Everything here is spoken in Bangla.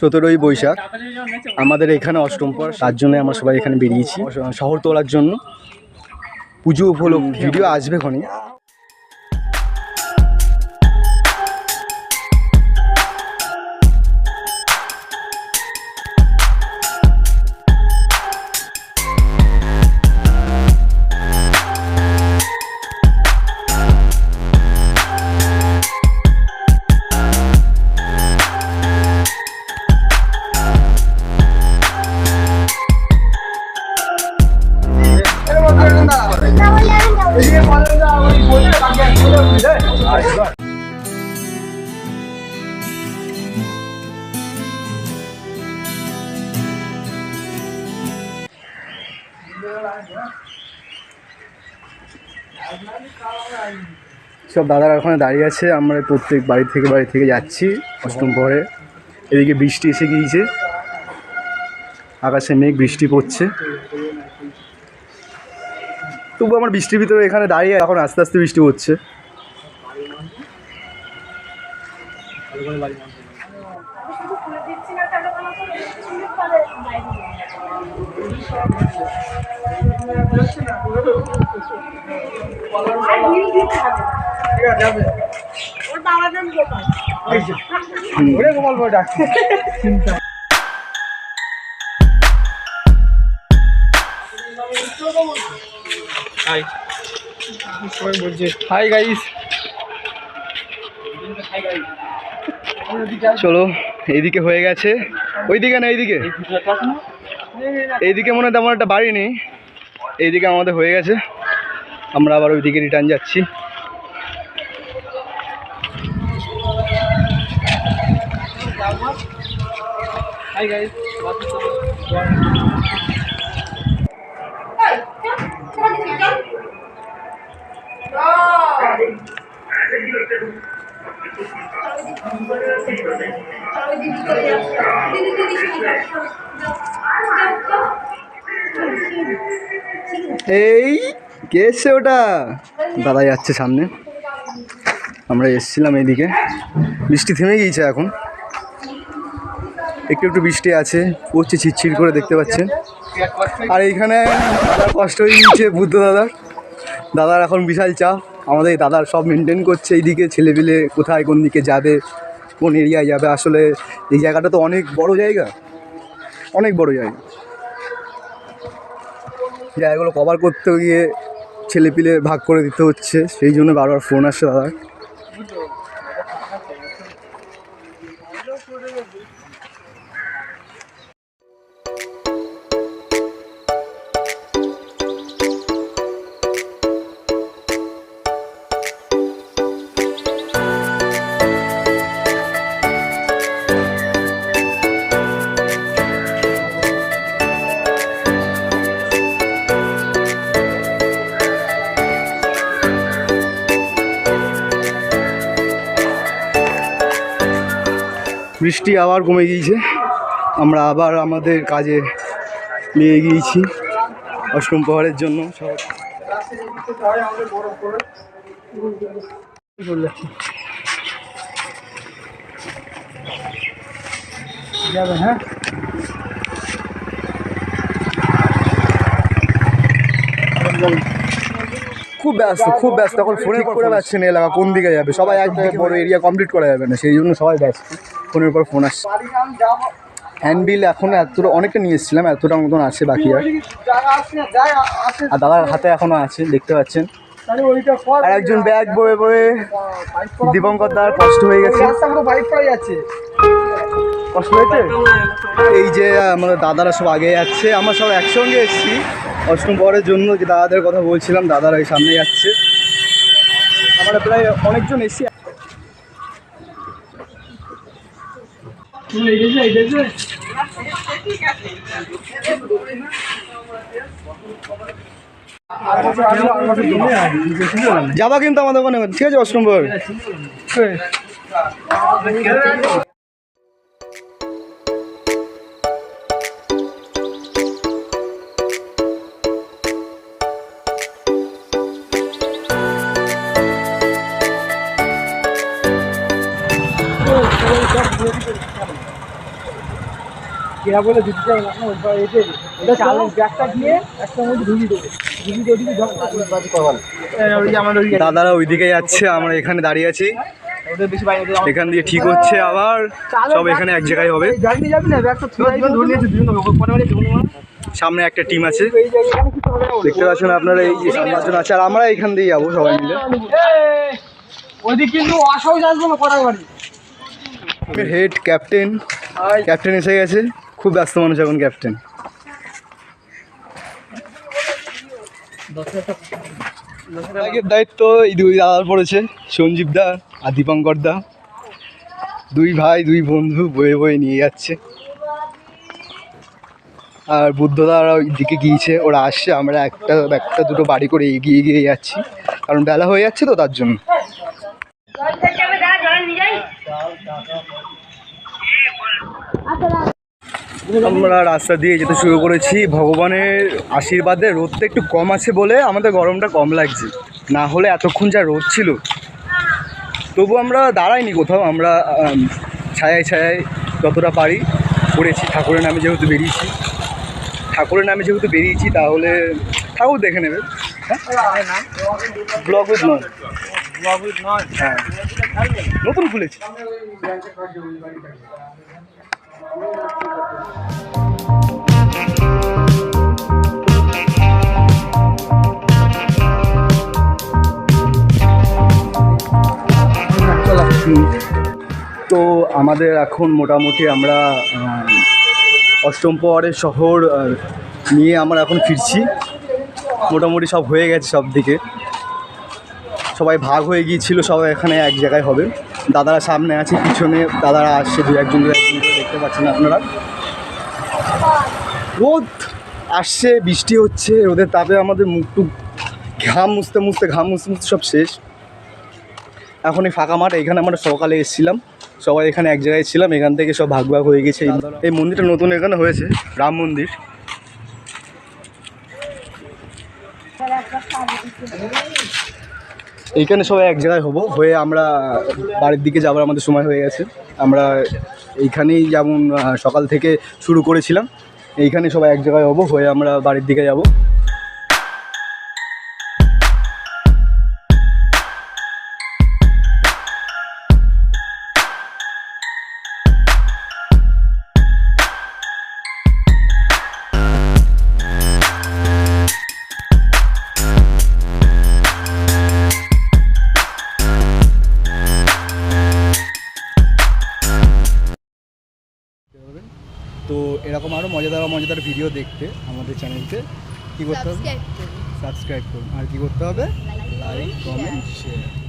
সতেরোই বৈশাখ। আমাদের এখানে অষ্টম পর তার জন্য আমরা সবাই এখানে বেরিয়েছি। শহর তোলার জন্য। পুজো উপলক্ষে ভিডিও আসবে খনি সব দাদারা ওখানে দাঁড়িয়ে আছে। আমরা প্রত্যেক বাড়ি থেকে বাড়ি থেকে যাচ্ছি অষ্টম পরে এদিকে বৃষ্টি এসে গিয়েছে। আকাশে মেঘ, বৃষ্টি পড়ছে। তবু আমার বৃষ্টির ভিতরে এখানে দাঁড়িয়ে এখন আস্তে আস্তে বৃষ্টি পড়ছে। হাই গাইস চলো, এইদিকে হয়ে গেছে। ওইদিকে না, এইদিকে? এইদিকে মনে হয় তেমন একটা বাড়ি নেই। এইদিকে আমাদের হয়ে গেছে। আমরা আবার ওইদিকে রিটার্ন যাচ্ছি। হাই গাইস এই, কে এসছে ওটা? দাদা যাচ্ছে সামনে। আমরা এসছিলাম এইদিকে। বৃষ্টি থেমে গিয়েছে এখন। একটু একটু বৃষ্টি আছে, পড়ছে ছিটছিট করে দেখতে পাচ্ছেন। আর এইখানে দাদার কষ্ট হয়ে গিয়েছে বুদ্ধ দাদার। দাদার এখন বিশাল চাপ। আমাদের দাদার সব মেনটেন করছে এইদিকে, ছেলেপিলে কোথায় কোন দিকে যাবে, কোন এরিয়ায় যাবে। আসলে এই জায়গাটা তো অনেক বড় জায়গা। অনেক বড় জায়গা। জায়গাগুলো কভার করতে গিয়ে ছেলে পিলে ভাগ করে দিতে হচ্ছে। সেই জন্য বারবার ফোন আসছে দাদার। বৃষ্টি আবার কমে গিয়েছে। আমরা আবার আমাদের কাজে নিয়ে গিয়েছি অষ্টম প্রহরের জন্য। সব যাবে হ্যাঁ খুব ব্যস্ত খুব ব্যস্ত। এখন ফোনের করে পাচ্ছে এলাকা, কোন দিকে যাবে? সবাই এক জায়গায় বড় এরিয়া কমপ্লিট করা যাবে না, সেই জন্য সবাই ব্যস্ত। ফোনের পর ফোন আসছে। হ্যান্ডবিল এখন এতটা, অনেকটা নিয়ে এসেছিলাম, এতটা মতন আছে বাকি আর। আর দাদার হাতে এখনও আছে, দেখতে পাচ্ছেন। আর একজন ব্যাগ বয়ে বয়ে দীপঙ্কর দার কষ্ট হয়ে গেছে। কষ্ট হয়েছে? এই যে আমাদের দাদারা সব আগে যাচ্ছে, আমরা সব একসঙ্গে এসেছি। অষ্টম পরের জন্য যে দাদাদের কথা বলছিলাম, দাদারা এই সামনে যাচ্ছে। আমরা প্রায় অনেকজন এসেছি। যাবা কিন্তু আমাদের ওখানে ঠিক আছে অষ্টম পর বলে দিতে চাই না এতে এটা ব্যাগটা দিয়ে একটা মধ্যে ঢুকিয়ে দেবে। ঢুকিয়ে দিয়ে ওদিকে ঝক দাদারা ওইদিকে যাচ্ছে আমরা এখানে দাঁড়িয়ে আছি। এখান দিয়ে ঠিক হচ্ছে আবার। সব এখানে এক জায়গায় হবে। সামনে একটা টিম আছে। এই জায়গায় এখানে কিছু হবে? না দেখতে পাচ্ছেন আপনারা এই যে সামনে আছে আর আমরা এখান দিয়ে যাব সবাই মিলে। ওইদিক কিন্তু অসহজ আসব না কটার বাড়ি। হেড ক্যাপ্টেন ক্যাপ্টেন এসে গেছে। খুব ব্যস্ত মানুষ এখন, ক্যাপ্টেন। দায়িত্ব এই দুই দাদার পড়েছে, সঞ্জীব দা আর দীপঙ্কর দা। দুই ভাই, দুই বন্ধু বয়ে বয়ে নিয়ে যাচ্ছে। আর বুদ্ধদারা ওই দিকে গিয়েছে, ওরা আসছে, আমরা একটা একটা দুটো বাড়ি করে এগিয়ে এগিয়ে যাচ্ছি। কারণ বেলা হয়ে যাচ্ছে তো তার জন্য। আমরা রাস্তা দিয়ে যেতে শুরু করেছি। ভগবানের আশীর্বাদে রোদটা একটু কম আছে বলে আমাদের গরমটা কম লাগছে। না হলে এতক্ষণ যা রোদ ছিল। তবু আমরা দাঁড়াইনি কোথাও। আমরা আম, ছায়ায় ছায়ায় যতটা পারি করেছি ঠাকুরের নামে যেহেতু বেরিয়েছি। ঠাকুরের নামে যেহেতু বেরিয়েছি তাহলে ঠাকুর দেখে নেবে। ব্লগ উইথ নয় হ্যাঁ। নতুন খুলেছি। তো আমাদের এখন মোটামুটি আমরা অষ্টম পাওয়ারের শহর নিয়ে আমরা এখন ফিরছি। মোটামুটি সব হয়ে গেছে সব দিকে। সবাই ভাগ হয়ে গিয়েছিল, সবাই এখানে এক জায়গায় হবে। দাদারা সামনে আছে, পিছনে দাদারা আসছে, দু একজন, দু পাচ্ছেন আপনারা। রোদ আসছে, বৃষ্টি হচ্ছে, রোদের তাপে আমাদের মুখটুক ঘাম মুছতে মুছতে, ঘাম মুছতে মুছতে সব শেষ। এখন এই ফাঁকা মাঠ এখানে আমরা সকালে এসেছিলাম। সবাই এখানে এক জায়গায় ছিলাম, এখান থেকে সব ভাগ ভাগ হয়ে গেছে। এই মন্দিরটা নতুন এখানে হয়েছে, রাম মন্দির। এইখানে সবাই এক জায়গায় হব, হয়ে আমরা বাড়ির দিকে যাবার আমাদের সময় হয়ে গেছে। আমরা এইখানেই যেমন সকাল থেকে শুরু করেছিলাম। এইখানে সবাই এক জায়গায় হব, হয়ে আমরা বাড়ির দিকে যাব। তো এরকম আরও মজাদার মজাদার ভিডিও দেখতে আমাদের চ্যানেলকে কী করতে হবে? সাবস্ক্রাইব করুন। সাবস্ক্রাইব করুন। আর কী করতে হবে? Like comment share